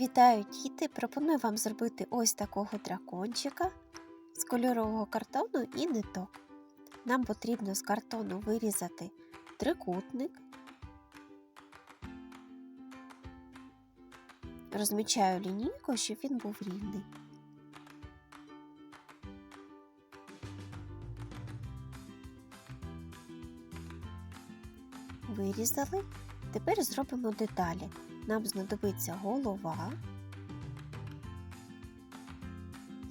Вітаю, діти! Пропоную вам зробити ось такого дракончика з кольорового картону і ниток. Нам потрібно з картону вирізати трикутник. Розмічаю лінійку, щоб він був рівний. Вирізали. Тепер зробимо деталі. Нам знадобиться голова.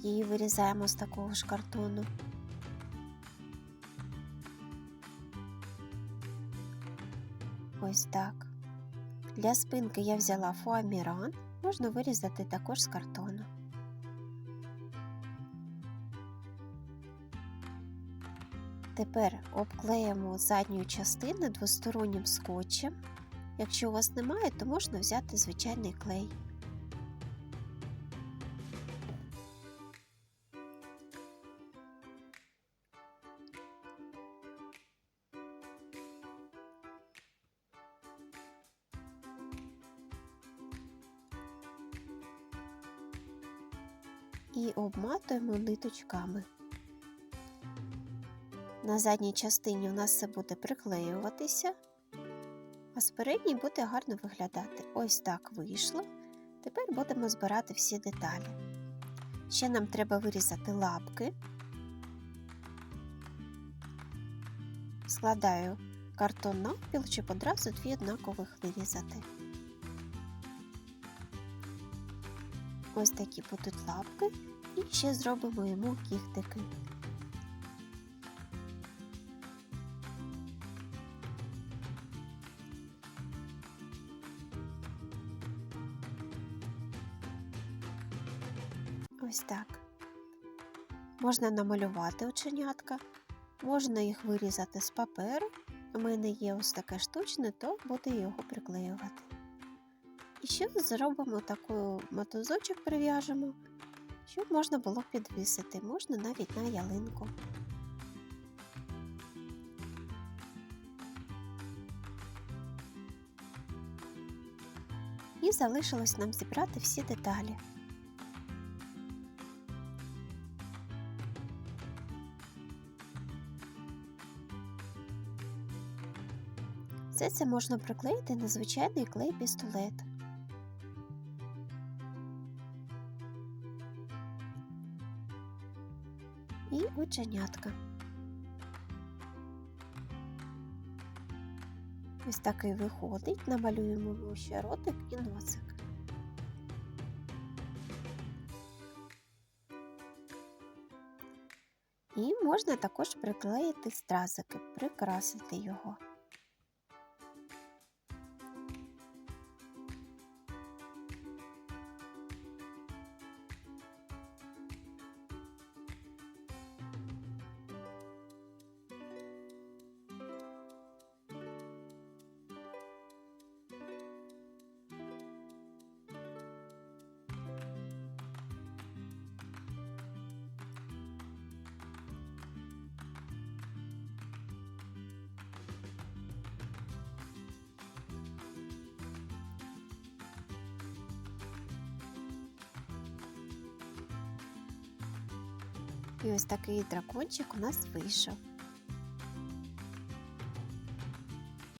Її вирізаємо з такого ж картону. Ось так. Для спинки я взяла фуаміран, можна вирізати також з картону. Тепер обклеїмо задню частину двостороннім скотчем. Якщо у вас немає, то можна взяти звичайний клей. І обматуємо ниточками. На задній частині у нас все буде приклеюватися а з передній буде гарно виглядати. Ось так вийшло. Тепер будемо збирати всі деталі. Ще нам треба вирізати лапки. Складаю картон навпіл, щоб одразу дві однакових вирізати. Ось такі будуть лапки, і ще зробимо йому кіхтики. Ось так. Можна намалювати оченятка, можна їх вирізати з паперу. У мене є ось таке штучне, то буду його приклеювати. І ще зробимо таку мотузочок, прив'яжемо, щоб можна було підвісити, можна навіть на ялинку. І залишилось нам зібрати всі деталі. Все це можна приклеїти на звичайний клей-пістолет. І оченятка. Ось такий виходить, намалюємо ще ротик і носик. І можна також приклеїти стразики, прикрасити його. І ось такий дракончик у нас вийшов.